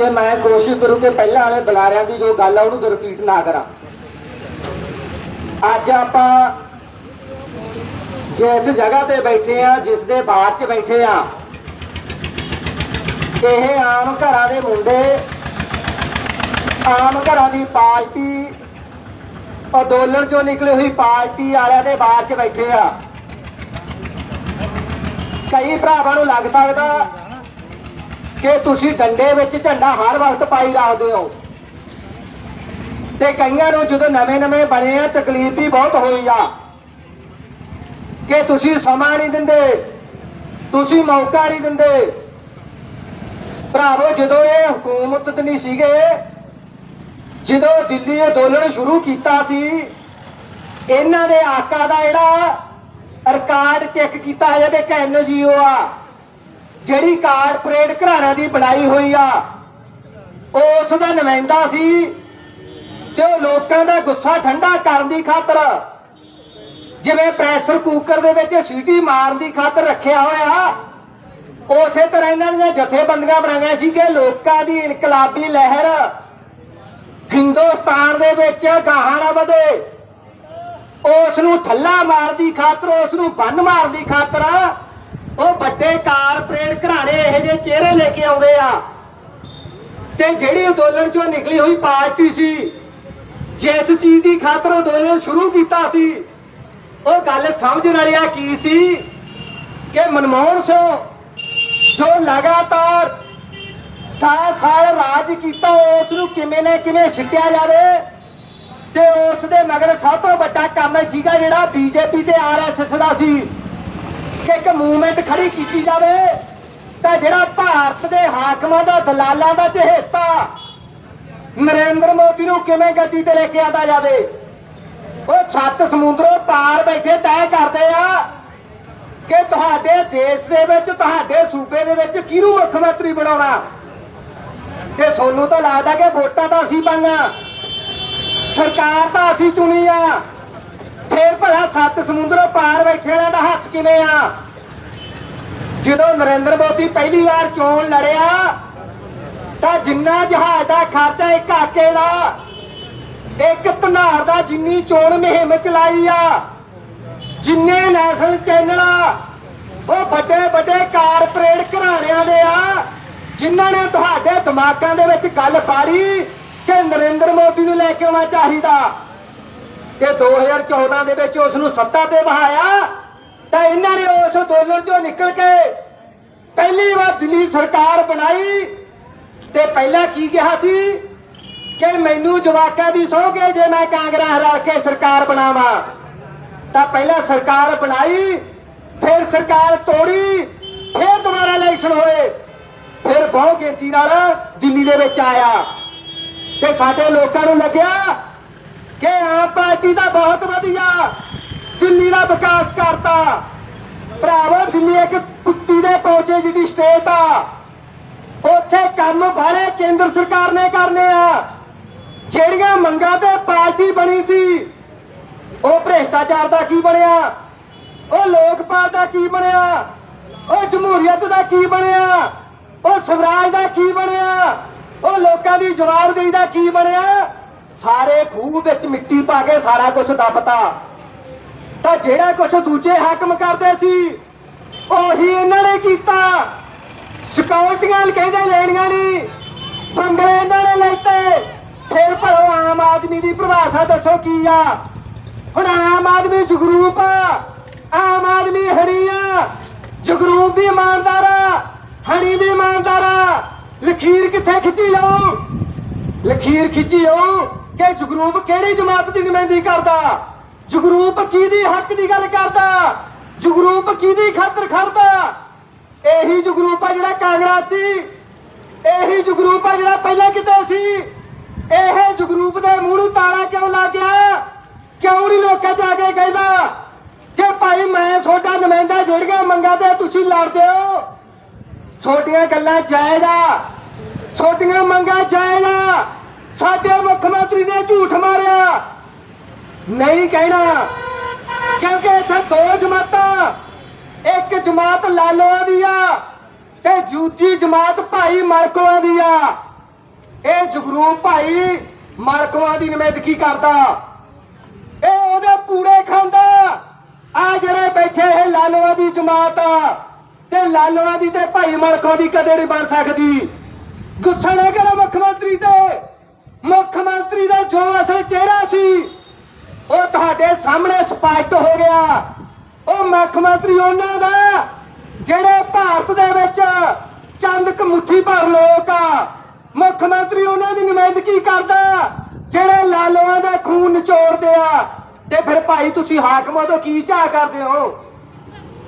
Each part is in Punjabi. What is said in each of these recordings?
ਕਿ ਮੈਂ ਕੋਸ਼ਿਸ਼ ਕਰੂੰ ਕਿ ਪਹਿਲਾਂ ਵਾਲੇ ਬੁਲਾਰਿਆਂ ਦੀ ਜੋ ਗੱਲ ਆ, ਉਹਨੂੰ ਰਿਪੀਟ ਨਾ ਕਰਾਂ। ਅੱਜ ਆਪਾਂ ਜਿਸ ਜਗ੍ਹਾ ਤੇ ਬੈਠੇ ਆ, ਜਿਸ ਦੇ ਬਾਅਦ 'ਚ ਬੈਠੇ ਆ, ਇਹ ਆਮ ਘਰਾਂ ਦੇ ਮੁੰਡੇ, ਆਮ ਘਰਾਂ ਦੀ ਪਾਰਟੀ, ਅੰਦੋਲਨ ਚੋਂ ਨਿਕਲੀ ਹੋਈ ਪਾਰਟੀ ਵਾਲਿਆਂ ਦੇ ਬਾਹਰ 'ਚ ਬੈਠੇ ਆ। ਕਈ ਭਰਾਵਾਂ ਨੂੰ ਲੱਗ ਸਕਦਾ ਕਿ ਤੁਸੀਂ ਡੰਡੇ ਵਿੱਚ ਝੰਡਾ ਹਰ ਵਕਤ ਪਾਈ ਰੱਖਦੇ ਹੋ। ਤੇ ਕਈਆਂ ਨੂੰ ਜਦੋਂ ਨਵੇਂ-ਨਵੇਂ ਬਣੇ ਆ, ਤਕਲੀਫ ਵੀ ਬਹੁਤ ਹੋਈ ਆ। ਕਿ ਤੁਸੀਂ ਸਮਾਂ ਨਹੀਂ ਦਿੰਦੇ, ਤੁਸੀਂ ਮੌਕਾ ਨਹੀਂ ਦਿੰਦੇ। ਭਰਾਵੋ, ਜਦੋਂ ਇਹ ਹਕੂਮਤ ਤੇ ਨਹੀਂ ਸੀਗੇ, ਜਦੋਂ ਦਿੱਲੀ ਅੰਦੋਲਨ ਸ਼ੁਰੂ ਕੀਤਾ ਸੀ, ਇਹਨਾਂ ਦੇ ਆਕਾ ਦਾ ਜਿਹੜਾ ਰਿਕਾਰਡ ਚੈੱਕ ਕੀਤਾ ਜਾਵੇ ਕਿ ਐਨਜੀਓ ਆ। ਜਿਹੜੀ ਕਾਰਪੋਰੇਟ ਘਰਾਣਿਆਂ ਦੀ ਬਣਾਈ ਹੋਈ ਆ, ਉਸ ਦਾ ਨੁਮਾਇੰਦਾ ਸੀ ਤੇ ਉਹ ਲੋਕਾਂ ਦਾ ਗੁੱਸਾ ਠੰਡਾ ਕਰਨ ਦੀ ਖਾਤਰ, ਜਿਵੇਂ ਪ੍ਰੈਸ਼ਰ ਕੁੱਕਰ ਦੇ ਵਿੱਚ ਸੀਟੀ ਮਾਰਨ ਦੀ ਖਾਤਰ ਰੱਖਿਆ ਹੋਇਆ, ਉਸੇ ਤਰ੍ਹਾਂ ਇਹਨਾਂ ਦੀਆਂ ਜਥੇਬੰਦੀਆਂ ਬਣਾਈਆਂ ਸੀ ਕਿ ਲੋਕਾਂ ਦੀ ਇਨਕਲਾਬੀ ਲਹਿਰ ਹਿੰਦੁਸਤਾਨ ਦੇ ਵਿੱਚ ਗਾਹਾਂ ਨਾ ਵਧੇ। ਉਸ ਨੂੰ ਠੱਲਾ ਮਾਰਨ ਦੀ ਖਾਤਰ ਉਸ ਨੂੰ ਬੰਨ ਮਾਰਨ ਦੀ ਖਾਤਰ ਉਹ ਵੱਡੇ ਕਾਰਪੋਰੇਟ ਘਰਾਣੇ ਇਹੋ ਜਿਹੇ ਚਿਹਰੇ ਲੈ ਕੇ ਆਉਂਦੇ ਆ। ਤੇ ਜਿਹੜੀ ਅੰਦੋਲਨ ਚੋਂ ਨਿਕਲੀ ਹੋਈ ਪਾਰਟੀ ਸੀ, ਜਿਸ ਚੀਜ਼ ਦੀ ਖਾਤਰ ਅੰਦੋਲਨ ਸ਼ੁਰੂ ਕੀਤਾ ਸੀ, ਉਹ ਗੱਲ ਸਮਝਣ ਵਾਲੀ ਆ ਕੀ ਸੀ? ਕਿ ਮਨਮੋਹਨ ਸਿੰਘ ਜੋ ਲਗਾਤਾਰ 10 ਸਾਲ ਰਾਜ ਕੀਤਾ ਉਸ ਨੂੰ ਕਿਵੇਂ ਨੇ ਕਿਵੇਂ ਛਿੱਟਿਆ ਜਾਵੇ ਤੇ ਉਸ ਦੇ ਮਗਰ ਸਭ ਤੋਂ ਵੱਡਾ ਕੰਮ ਸੀਗਾ ਜਿਹੜਾ ਬੀਜੇਪੀ ਤੇ ਆਰਐਸਐਸ ਦਾ ਸੀ। ਇੱਕ ਮੂਵਮੈਂਟ ਖੜੀ ਕੀਤੀ ਜਾਵੇ, ਤਾਂ ਜਿਹੜਾ ਭਾਰਤ ਦੇ ਹਾਕਮਾਂ ਦਾ, ਦਲਾਲਾਂ ਦਾ ਚਹੇਤਾ ਨਰਿੰਦਰ ਮੋਦੀ ਨੂੰ ਕਿਵੇਂ ਗੱਦੀ ਤੇ ਲੈ ਕੇ ਆਂਦਾ ਜਾਵੇ? ਉਹ ਸੱਤ ਸਮੁੰਦਰੋਂ ਪਾਰ ਬੈਠੇ ਤੈਅ ਕਰਦੇ ਆ ਕਿ ਤੁਹਾਡੇ ਦੇਸ਼ ਦੇ ਵਿੱਚ, ਤੁਹਾਡੇ ਸੂਬੇ ਦੇ ਵਿੱਚ ਕਿਹਨੂੰ ਮੁੱਖ ਮੰਤਰੀ ਬਣਾਉਣਾ? ਤੇ ਸੋਨੂੰ ਤਾਂ ਲੱਗਦਾ ਕਿ ਵੋਟਾਂ ਤਾਂ ਅਸੀਂ ਪਾਈਆਂ। ਸਰਕਾਰ ਤਾਂ ਅਸੀਂ ਚੁਣੀ ਆ। ਫੇਰ ਭਲਾ ਸੱਤ ਸਮੁੰਦਰੋਂ ਪਾਰ ਬੈਠੇ ਵਾਲਿਆਂ ਦਾ ਹੱਥ ਕਿਵੇਂ ਆ? ਜਦੋਂ ਨਰਿੰਦਰ ਮੋਦੀ ਪਹਿਲੀ ਵਾਰ ਚੋਣ ਲੜਿਆ, ਤਾਂ ਜਿੰਨਾ ਜਹਾਜ਼ ਦਾ ਖਰਚਾ ਇੱਕ ਆਕੇ ਦਾ, ਇੱਕ ਭਨਾਰ ਦਾ ਜਿੰਨੀ ਚੋਣ ਮੁਹਿੰਮ ਚਲਾਈ ਆ, ਜਿੰਨੇ ਨੈਸ਼ਨਲ ਚੈਨਲ ਆ, ਉਹ ਵੱਡੇ ਵੱਡੇ ਕਾਰਪੋਰੇਟ ਘਰਾਣਿਆਂ ਦੇ ਆ, ਜਿਨ੍ਹਾਂ ਨੇ ਤੁਹਾਡੇ ਦਿਮਾਗਾਂ ਦੇ ਵਿੱਚ ਗੱਲ ਪਾੜੀ ਕਿ ਨਰਿੰਦਰ ਮੋਦੀ ਨੂੰ ਲੈ ਕੇ ਆਉਣਾ ਚਾਹੀਦਾ। ਕਿ 2014 ਦੇ ਵਿੱਚ ਉਸ ਨੂੰ ਸੱਤਾ ਤੇ ਬਹਾਇਆ ਤਾਂ ਇਹਨਾਂ ਨੇ ਉਸ ਅੰਦੋਲਨ ਚੋਂ ਨਿਕਲ ਕੇ ਪਹਿਲੀ ਵਾਰ ਦਿੱਲੀ ਸਰਕਾਰ ਬਣਾਈ ਤੇ ਪਹਿਲਾਂ ਕੀ ਕਿਹਾ ਸੀ ਕਿ ਮੈਨੂੰ ਜਵਾਕਾਂ ਦੀ ਸਹੁੰ ਕੇ ਜੇ ਮੈਂ ਕਾਂਗਰਸ ਰਲ ਕੇ ਸਰਕਾਰ ਬਣਾਵਾਂ। ਤਾਂ ਪਹਿਲਾਂ ਸਰਕਾਰ ਬਣਾਈ, ਫਿਰ ਸਰਕਾਰ ਤੋੜੀ, ਫਿਰ ਦੁਬਾਰਾ ਇਲੈਕਸ਼ਨ ਹੋਏ। ਫਿਰ ਬਹੁ ਗਿਣਤੀ ਨਾਲ ਦਿੱਲੀ ਦੇ ਵਿੱਚ ਆਇਆ। ਤੇ ਸਾਡੇ ਲੋਕਾਂ ਨੂੰ ਲੱਗਿਆ ਕਿ ਆਮ ਪਾਰਟੀ ਦਾ ਬਹੁਤ ਵਧੀਆ। ਦਿੱਲੀ ਦਾ ਵਿਕਾਸ ਕਰਤਾ। ਭਰਾਵੋ, ਦਿੱਲੀ ਇੱਕ ਕੁੱਤੀ ਦੇ ਪਹੁੰਚੇ ਜਿਹਦੀ ਸਟੇਟ ਆ। ਉੱਥੇ ਕੰਮ ਬਾਰੇ ਕੇਂਦਰ ਸਰਕਾਰ ਨੇ ਕਰਨੇ ਆ। ਜਿਹੜੀਆਂ ਮੰਗਾਂ ਤੇ ਪਾਰਟੀ ਬਣੀ ਸੀ, ਉਹ ਭ੍ਰਿਸ਼ਟਾਚਾਰ ਦਾ ਕੀ ਬਣਿਆ? ਉਹ ਲੋਕਪਾਲ ਦਾ ਕੀ ਬਣਿਆ? ਉਹ ਜਮਹੂਰੀਅਤ ਦਾ ਕੀ ਬਣਿਆ? ਉਹ ਸਵਰਾਜ ਦਾ ਕੀ ਬਣਿਆ? ਉਹ ਲੋਕਾਂ ਦੀ ਜਵਾਬਦੇਹੀ ਦਾ ਕੀ ਬਣਿਆ? ਸਾਰੇ ਖੂਹ ਵਿੱਚ ਮਿੱਟੀ ਪਾ ਕੇ ਸਾਰਾ ਕੁਝ ਦੱਬਤਾ। ਤਾਂ ਜਿਹੜਾ ਕੁਝ ਦੂਜੇ ਹਾਕਮ ਕਰਦੇ ਸੀ, ਉਹੀ ਇਹਨਾਂ ਨੇ ਕੀਤਾ। ਸਿਕਿਉਰਟੀਆਂ ਕਹਿੰਦੇ ਲੈਣੀਆਂ ਨਹੀਂ ਬੰਗਲੇ ਇਹਨਾਂ ਨੇ ਲੈਤੇ। ਫਿਰ ਭਲੋ ਆਮ ਆਦਮੀ ਦੀ ਪਰਿਭਾਸ਼ਾ ਦੱਸੋ ਕੀ ਆ? ਹੁਣ ਆਮ ਆਦਮੀ ਜਗਰੂਪ ਆ, ਆਮ ਆਦਮੀ ਹਰੀ ਆ। ਜਗਰੂਪ ਵੀ ਇਮਾਨਦਾਰ ਆ ਹਰੀ ਵੀ ਇਮਾਨਦਾਰ ਆ। ਲਖੀਰ ਕਿੱਥੇ ਖਿੱਚੀ ਜਾਊ? ਲਖੀਰ ਖਿੱਚੀ ਜਾਊ ਕਿ ਜਗਰੂਪ ਕਿਹੜੀ ਜਮਾਤ ਦੀ ਨੁਮਾਇੰਦਗੀ ਕਰਦਾ? ਜਗਰੂਪ ਕਿਹਦੀ ਹੱਕ ਦੀ ਗੱਲ ਕਰਦਾ? ਜਗਰੂਪ ਕਿਹਦੀ ਖਾਤਰ ਖੜਦਾ? ਇਹੀ ਜਗਰੂਪ ਆ ਜਿਹੜਾ ਕਾਂਗਰਸ ਸੀ। ਇਹੀ ਜਗਰੂਪ ਆ ਜਿਹੜਾ ਪਹਿਲਾਂ ਕਿਤੇ ਸੀ। ਇਹ ਜਗਰੂਪ ਦੇ ਮੂੰਹ ਨੂੰ ਤਾਲਾ ਕਿਉਂ ਲੱਗ ਗਿਆ? ਕਿਉਂ ਨਹੀਂ ਲੋਕਾਂ ਚ ਆ ਕੇ ਕਹਿੰਦਾ ਕਿ ਭਾਈ ਮੈਂ ਤੁਹਾਡਾ ਨੁਮਾਇੰਦਾ ਜਿਹੜੀਆਂ ਮੰਗਾਂ ਤੇ ਤੁਸੀਂ ਲੜਦੇ ਹੋ। ਤੁਹਾਡੀਆਂ ਗੱਲਾਂ ਜਾਇਜ਼ ਆ। ਛੋਟੀਆਂ ਮੰਗਾਂ ਜਾਇਜ਼ ਆ। ਸਾਡੇ ਮੁੱਖ ਮੰਤਰੀ ਨੇ ਝੂਠ ਮਾਰਿਆ। ਨਹੀਂ ਕਹਿਣਾ। ਕਿਉਂਕਿ ਇੱਥੇ ਦੋ ਜਮਾਤਾਂ, ਇੱਕ ਜਮਾਤ ਲਾਲੋਆਂ ਦੀ ਆ ਤੇ ਦੂਜੀ ਜਮਾਤ ਭਾਈ ਮਲਕੋਆਂ ਦੀ ਆ। ਇਹ ਜਗਰੂਪ ਭਾਈ ਮਾਲਕਵਾਂ ਦੀ ਨੁਮਾਇੰਦਗੀ ਕਰਦਾ? ਇਹ ਉਹਦੇ ਪੂੜੇ ਖਾਂਦਾ। ਆ ਜਿਹੜੇ ਬੈਠੇ ਇਹ ਲਾਲੋਆਂ ਦੀ ਜਮਾਤ ਆ ਤੇ ਲਾਲੂਆਂ ਦੀ ਤੇ ਭਾਈ ਮਾਲਕਾਂ ਦੀ ਕਦੇ ਨਹੀਂ ਬਣ ਸਕਦੀ। ਗੁੱਸਾ ਨਾ ਕਰੋ ਮੁੱਖ ਮੰਤਰੀ ਤੇ। ਮੁੱਖ ਮੰਤਰੀ ਦਾ ਜੋ ਅਸਲ ਚਿਹਰਾ ਸੀ ਉਹ ਤੁਹਾਡੇ ਸਾਹਮਣੇ ਸਪਸ਼ਟ ਹੋ ਗਿਆ। ਉਹ ਮੁੱਖ ਮੰਤਰੀ ਉਹਨਾਂ ਦਾ, ਜਿਹੜੇ ਭਾਰਤ ਦੇ ਵਿੱਚ ਚੰਦ ਕੁ ਮੁੱਠੀ ਭਰ ਲੋਕ ਆ। ਮੁੱਖ ਮੰਤਰੀ ਉਹਨਾਂ ਦੀ ਨੁਮਾਇੰਦਗੀ ਕਰਦਾ, ਜਿਹੜੇ ਲਾਲੂਆਂ ਦਾ ਖੂਨ ਨਿਚੋੜਦੇ ਆ। ਤੇ ਫਿਰ ਭਾਈ ਤੁਸੀਂ ਹਾਕਮਾਂ ਤੋਂ ਕੀ ਚਾਹ ਕਰਦੇ ਹੋ?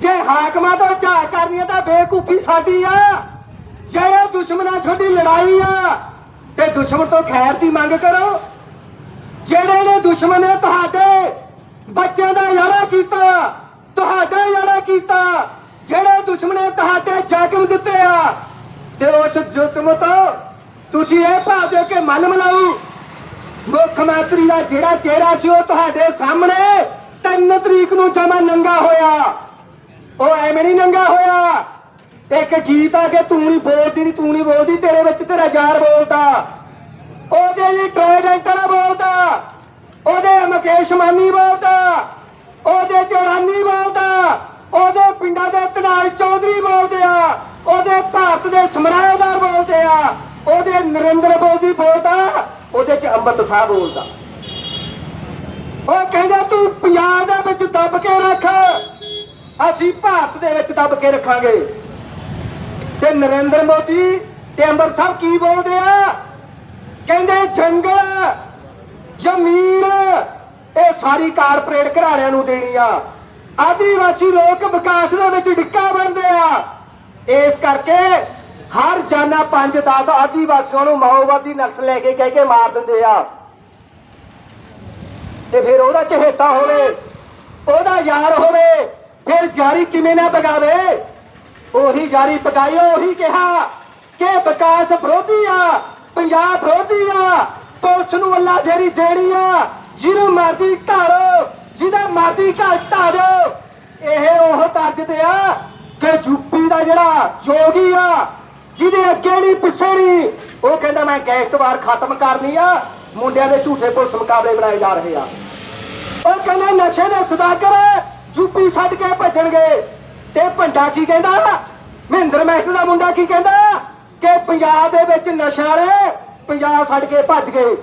ਜੇ ਹਾਕਮਾਂ ਤੋਂ ਚਾਹ ਕਰਨੀ ਤਾਂ ਬੇਕੂਫੀ ਸਾਡੀ ਆ। ਜਿਹੜੇ ਦੁਸ਼ਮਣਾਂ ਤੁਹਾਡੀ ਲੜਾਈ ਆ, ਤੇ ਦੁਸ਼ਮਣ ਤੋਂ ਖੈਰ ਦੀ ਮੰਗ ਕਰੋ। ਜਿਹੜੇ ਨੇ ਦੁਸ਼ਮਣ ਨੇ ਤੁਹਾਡੇ, ਬੱਚਿਆਂ ਦਾ ਯਾਰਾ ਕੀਤਾ, ਤੁਹਾਡਾ ਯਾਰਾ ਕੀਤਾ, ਜਿਹੜੇ ਦੁਸ਼ਮਣ ਨੇ ਤੁਹਾਡੇ ਜ਼ਖਮ ਦਿੱਤੇ ਆ, ਤੇ ਉਸ ਜ਼ਖਮ ਤੋਂ ਤੁਸੀਂ ਇਹ ਭਾਵਦੇ ਹੋ ਕਿ ਮਲ ਮਲਾਉ ਮੁੱਖ ਮੰਤਰੀ ਦਾ ਜਿਹੜਾ ਚਿਹਰਾ ਸੀ ਉਹ ਤੁਹਾਡੇ ਸਾਹਮਣੇ 3 ਤਰੀਕ ਨੂੰ ਜਮਾ ਨੰਗਾ ਹੋਇਆ। ਉਹ ਐਵੇਂ ਨਹੀਂ ਨੰਗਾ ਹੋਇਆ। ਇੱਕ ਗੀਤ ਆ ਕੇ ਤੂੰ ਨਹੀਂ ਬੋਲਦੀ ਨਹੀਂ ਤੂੰ ਨਹੀਂ ਬੋਲਦੀ, ਤੇਰੇ ਵਿੱਚ ਤੇਰਾ ਯਾਰ ਬੋਲਦਾ। ਉਹਦੇ ਲਈ ਟ੍ਰਾਈਡੈਂਟ ਬੋਲਦਾ ਉਹਦੇ ਮੁਕੇਸ਼ ਮਾਨੀ ਬੋਲਦਾ ਉਹਦੇ ਚੌਰਾਨੀ ਬੋਲਦਾ ਉਹਦੇ ਪਿੰਡਾਂ ਦੇ ਧਨਾਲ ਚੌਧਰੀ ਬੋਲਦੇ ਆ। ਉਹਦੇ ਭਾਰਤ ਦੇ ਸਮਰਾਏਦਾਰ ਬੋਲਦੇ ਆ। ਉਹਦੇ ਨਰਿੰਦਰ ਮੋਦੀ ਬੋਲਦਾ ਉਹਦੇ ਚ ਅੰਮ੍ਰਿਤ ਸਾਹਿਬ ਬੋਲਦਾ। ਉਹ ਕਹਿੰਦਾ, ਤੂੰ ਪੰਜਾਬ ਦੇ ਵਿੱਚ ਦੱਬ ਕੇ ਰੱਖ। ਅਸੀਂ ਭਾਰਤ ਦੇ ਵਿੱਚ ਦੱਬ ਕੇ ਰੱਖਾਂਗੇ। ਤੇ ਨਰਿੰਦਰ ਮੋਦੀ ਤੇ ਅੰਮ੍ਰਿਤ ਸਾਹਿਬ ਕੀ ਬੋਲਦੇ ਆ? ਕਹਿੰਦੇ ਜੰਗਲ, ਜ਼ਮੀਨ, ਇਹ ਸਾਰੀ ਕਾਰਪੋਰੇਟ ਘਰਾਣਿਆਂ ਨੂੰ ਦੇਣੀ ਆ। ਆਦੀਵਾਸੀ ਲੋਕ ਵਿਕਾਸ ਦੇ ਵਿੱਚ ਡਿੱਕਾ ਬਣਦੇ ਆ। ਇਸ ਕਰਕੇ ਹਰ ਜਾਨਾ 5-10 ਆਦੀਵਾਸੀਆਂ ਨੂੰ ਮਾਓਵਾਦੀ ਨਕਸ ਲੈ ਕੇ ਕਹਿ ਕੇ ਮਾਰ ਦਿੰਦੇ ਆ। ਤੇ ਫਿਰ ਉਹਦਾ ਚਹੇਤਾ ਹੋਵੇ, ਉਹਦਾ ਯਾਰ ਹੋਵੇ, ਫਿਰ ਜਾਰੀ ਕਿਵੇਂ ਨਾ ਪਗਾਵੇ? ਉਹੀ ਜਾਰੀ ਪਕਾਈ ਉਹੀ ਕਿਹਾ ਕਿ ਵਿਕਾਸ ਵਿਰੋਧੀ ਆ। ਪੰਜਾਬ ਵਿਰੋਧੀ ਆ, ਪੁਲਿਸ ਨੂੰ ਅੱਲਾ ਫੇਰੀ ਦੇਣੀ ਆ। ਜਿਹਨੂੰ ਮਰਦੀ ਢਾਲੋ, ਜਿਹਦਾ ਮਰਦੀ ਘਰ ਢਾ ਦਿਓ। ਇਹ ਉਹ ਤਰਜਦੇ ਆ ਕਿ ਯੂਪੀ ਦਾ ਜਿਹੜਾ ਜੋਗੀ ਆ, ਜਿਹਦੇ ਅੱਗੇ ਨਹੀਂ, ਪਿੱਛੇ ਨਹੀਂ। ਉਹ ਕਹਿੰਦਾ, ਮੈਂ ਗੈਂਗਸਟਰ ਖਤਮ ਕਰਨੀ ਆ। ਮੁੰਡਿਆਂ ਦੇ ਝੂਠੇ ਪੁਲਿਸ ਮੁਕਾਬਲੇ ਬਣਾਏ ਜਾ ਰਹੇ ਆ। ਉਹ ਕਹਿੰਦਾ, ਨਸ਼ੇ ਦੇ ਸਦਾਗਰ ਯੂਪੀ ਛੱਡ ਕੇ ਭੱਜਣਗੇ। ਤੇ ਭੰਡਾ ਕੀ ਕਹਿੰਦਾ? ਮਹਿੰਦਰ ਮਹਿਤ ਦਾ ਮੁੰਡਾ ਕੀ ਕਹਿੰਦਾ? ਕਿ ਪੰਜਾਬ ਦੇ ਵਿੱਚ ਨਸ਼ਾ ਵਾਲੇ, ਪੰਜਾਬ ਛੱਡ ਕੇ ਭੱਜ ਗਏ।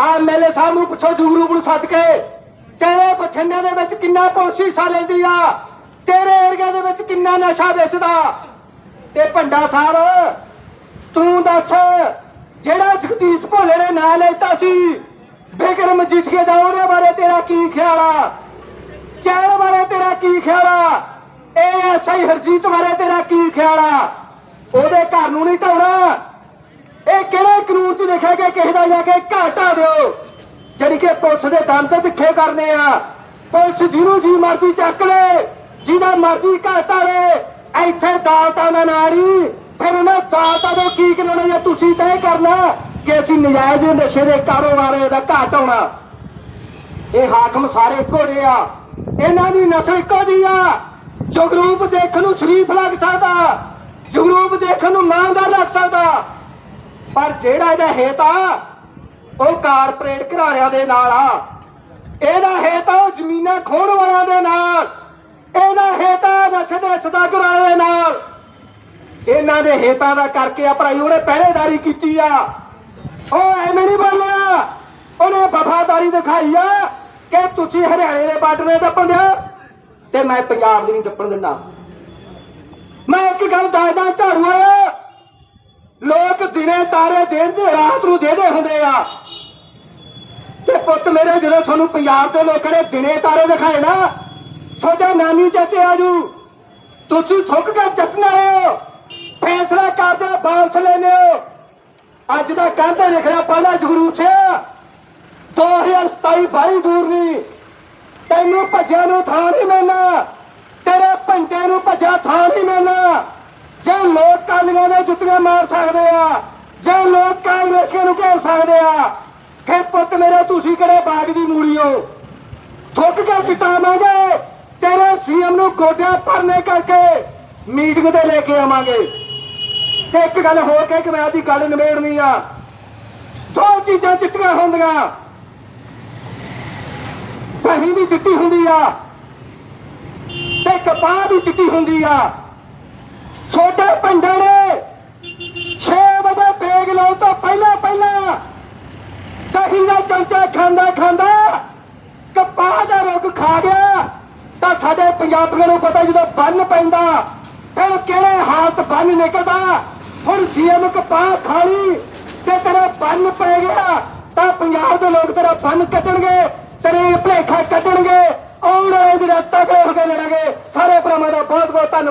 ਆ ਐਮਐਲਏ ਸਾਹਿਬ ਨੂੰ ਪੁੱਛੋ ਜੂਗਰੂਪ ਨੂੰ ਸੱਦ ਕੇ ਤੇਰੇ ਬਠਿੰਡੇ ਦੇ ਵਿੱਚ ਕਿੰਨਾ ਪੁਲਿਸ ਹਿੱਸਾ ਲੈਂਦੀ ਆ? ਤੇਰੇ ਏਰੀਆ ਦੇ ਵਿੱਚ ਕਿੰਨਾ ਨਸ਼ਾ ਵੇਚਦਾ? ਤੇ ਭੰਡਾ ਸਾਹਿਬ, ਤੂੰ ਦੱਸ, ਜਿਹੜਾ ਜਗਦੀਸ਼ ਭੋਲੇ ਨੇ ਨਾਂ ਲੈਤਾ ਸੀ ਬਿਕਰਮ ਮਜੀਠੀਏ ਦਾ, ਉਹਦੇ ਬਾਰੇ ਤੇਰਾ ਕੀ ਖਿਆਲ ਆ? ਚੈਨ ਬਾਰੇ ਤੇਰਾ ਕੀ ਖਿਆਲ ਆ? ਇਹ ਐਸਆਈ ਹਰਜੀਤ ਬਾਰੇ ਤੇਰਾ ਕੀ ਖਿਆਲ ਆ? ਉਹਦੇ ਘਰ ਨੂੰ ਨਹੀਂ ਢਾਉਣਾ। ਇਹ ਕਿਹੜੇ ਕਾਨੂੰਨ 'ਚ ਲਿਖਿਆ ਗਿਆ ਕਿਸੇ ਦਾ ਜਾ ਕੇ ਘਰ ਦਿਓ? ਜਿਹੜੀ ਕਿ ਪੁਲਿਸ ਦੇ ਦਮ ਤੇ ਤਿੱਖੇ ਕਰਨੇ ਆ। ਪੁਲਿਸ ਜਿਹਨੂੰ ਜੀ ਮਰਜ਼ੀ ਚੱਕ ਲੈ, ਜਿਹਦਾ ਮਰਜ਼ੀ ਘਰ ਢਾਲੇ ਇੱਥੇ ਦਾਲਤਾਂ ਦਾ ਨਾਰੀ ਫਿਰ ਉਹਨਾਂ ਦਾਲਤਾਂ ਤੋਂ ਕੀ ਕਾਨੂੰਨ ਜਾਂ ਤੁਸੀਂ ਤੈਅ ਕਰਨਾ ਕਿ ਅਸੀਂ ਨਜਾਇਜ਼ ਨਸ਼ੇ ਦੇ ਕਾਰੋਬਾਰ ਦਾ ਘਾਟ ਢਾਉਣਾ। ਇਹ ਹਾਕਮ ਸਾਰੇ ਇੱਕੋ ਜਿਹੇ ਆ। ਇਹਨਾਂ ਦੀ ਨਸਲ ਇੱਕੋ ਦੀ ਆ। ਜਗਰੂਪ ਦੇਖਣ ਨੂੰ ਸ਼ਰੀਫ ਲੱਗ ਸਕਦਾ ਨੂੰ ਇਮਾਨਦਾਰ ਲੱਗ ਸਕਦਾ। ਪਰ ਜਿਹੜਾ ਇਹਦਾ ਹੇਤਾ ਉਹ ਕਾਰਪੋਰੇਟ ਘਰਾਣਿਆਂ ਦੇ ਨਾਲ ਆ। ਇਹਦਾ ਹੇਤਾ ਉਹ ਜ਼ਮੀਨਾਂ ਖੋਣ ਵਾਲਿਆਂ ਦੇ ਨਾਲ। ਇਹਦਾ ਹੇਤਾ ਨਸ਼ੇ ਦੇ ਸਦਾਗਰਾਂ ਦੇ ਨਾਲ। ਇਹਨਾਂ ਦੇ ਹੇਤਾਂ ਦਾ ਕਰਕੇ ਆ ਭਰਾਈ, ਉਹਨੇ ਪਹਿਰੇਦਾਰੀ ਕੀਤੀ ਆ। ਉਹ ਐਵੇਂ ਨਹੀਂ ਬੋਲਿਆ। ਉਹਨੇ ਵਫਾਦਾਰੀ ਦਿਖਾਈ ਆ ਕਿ ਤੁਸੀਂ ਹਰਿਆਣੇ ਦੇ ਬਾਰਡਰ ਨੇ ਦੱਪਣ ਦਿਓ ਤੇ ਮੈਂ ਪੰਜਾਬ ਦੀ ਨਹੀਂ ਦੱਪਣ ਦਿੰਦਾ। ਮੈਂ ਇੱਕ ਗੱਲ ਦੱਸਦਾ ਝਾੜੂ ਆਇਆ ਲੋਕ ਦਿਨੇ ਤਾਰੇ ਦਿਨ ਰਾਤ ਨੂੰ ਦੇਦੇ ਹੁੰਦੇ ਆ। ਤੇ ਪੁੱਤ ਮੇਰੇ ਜਦੋਂ ਤੁਹਾਨੂੰ ਪੰਜਾਬ ਦੇ ਲੋਕਾਂ ਨੇ ਦਿਨੇ ਤਾਰੇ ਦਿਖਾਏ ਨਾ ਤੁਹਾਡੇ ਨਾਨੀ ਚੱਤੇ ਆਜੂ ਤੁਸੀਂ ਥੁੱਕ ਕੇ ਚੱਟਣਾ ਹੋ। ਫੈਸਲਾ ਕਰਦੇ ਹੋ, ਬਾਂਸ ਲੈਨੇ ਹੋ। ਅੱਜ ਦਾ ਕਹਿੰਦੇ ਲਿਖਿਆ ਪਹਿਲਾ ਜਗਰੂ ਸਿਆ 2027 ਬਾਈ ਦੂਰ ਨਹੀਂ। ਤੈਨੂੰ ਭੱਜਿਆ ਨੂੰ ਥਾਂ ਨਹੀਂ ਮਿਲਣਾ। ਤੇਰੇ ਭੰਡੇ ਨੂੰ ਭੱਜਿਆ ਥਾਂ ਨਹੀਂ ਮਿਲਣਾ। ਜੇ ਲੋਕ ਕਾਲੀਆਂ ਦੇ ਜੁੱਤੀਆਂ ਮਾਰ ਸਕਦੇ ਆ, ਜੇ ਲੋਕ ਕਾਂਗਰਸੀਆਂ ਨੂੰ ਘੇਰ ਸਕਦੇ ਆ, ਫਿਰ ਪੁੱਤ ਮੇਰੇ, ਤੁਸੀਂ ਕਿਹੜੇ ਬਾਗ ਦੀ ਮੂੜੀ ਹੋ? ਥੁੱਕ ਕੇ ਜਿਤਾਵਾਂਗੇ ਤੇਰੇ ਸੀਐਮ ਨੂੰ ਗੋਡਿਆਂ ਭਰਨੇ ਕਰਕੇ ਮੀਟਿੰਗ ਤੇ ਲੈ ਕੇ ਆਵਾਂਗੇ। ਤੇ ਇੱਕ ਗੱਲ ਹੋਰ ਕਹਿ ਕੇ ਮੈਂ ਆਦੀ ਗੱਲ ਨਿਬੇੜਨੀ ਆ। ਦੋ ਚੀਜ਼ਾਂ ਚਿੱਟੀਆਂ ਹੁੰਦੀਆਂ। ਕਹੀਂ ਵੀ ਚਿੱਟੀ ਹੁੰਦੀ ਆ ਤੇ ਕਪਾਹ ਵੀ ਚਿੱਟੀ ਹੁੰਦੀ ਆ। ਛੋਟੇ ਪਿੰਡਾਂ ਨੇ 6 ਵਜੇ ਪੇਗ ਲਾਉਣ ਤੋਂ ਪਹਿਲਾਂ ਪਹਿਲਾਂ ਦਹੀਂ ਦਾ ਚਮਚਾ ਖਾਂਦਾ ਖਾਂਦਾ ਕਪਾਹ ਦਾ ਰੁੱਖ ਖਾ ਗਿਆ। ਤਾਂ ਸਾਡੇ ਪੰਜਾਬੀਆਂ ਨੂੰ ਪਤਾ ਜਦੋਂ ਬੰਨ ਪੈਂਦਾ, ਫਿਰ ਕਿਹੜੇ ਹਾਲਤ ਬੰਨ ਨਿਕਲਦਾ? ਹੁਣ ਸੀਐਮ ਕਪਾਹ ਖਾਲੀ ਤੇ ਤੇਰਾ ਬੰਨ ਪੈ ਗਿਆ, ਤਾਂ ਪੰਜਾਬ ਦੇ ਲੋਕ ਤੇਰਾ ਬੰਨ ਕੱਢਣਗੇ ਤੇਰੇ ਭਲੇਖਾ ਕੱਢਣਗੇ ਆਉਣ ਵਾਲੇ ਦਿਨਾਂ ਤੱਕ ਹੋ ਕੇ ਲੜਾਂਗੇ। ਸਾਰੇ ਭਰਾਵਾਂ ਦਾ ਬਹੁਤ ਬਹੁਤ ਧੰਨਵਾਦ।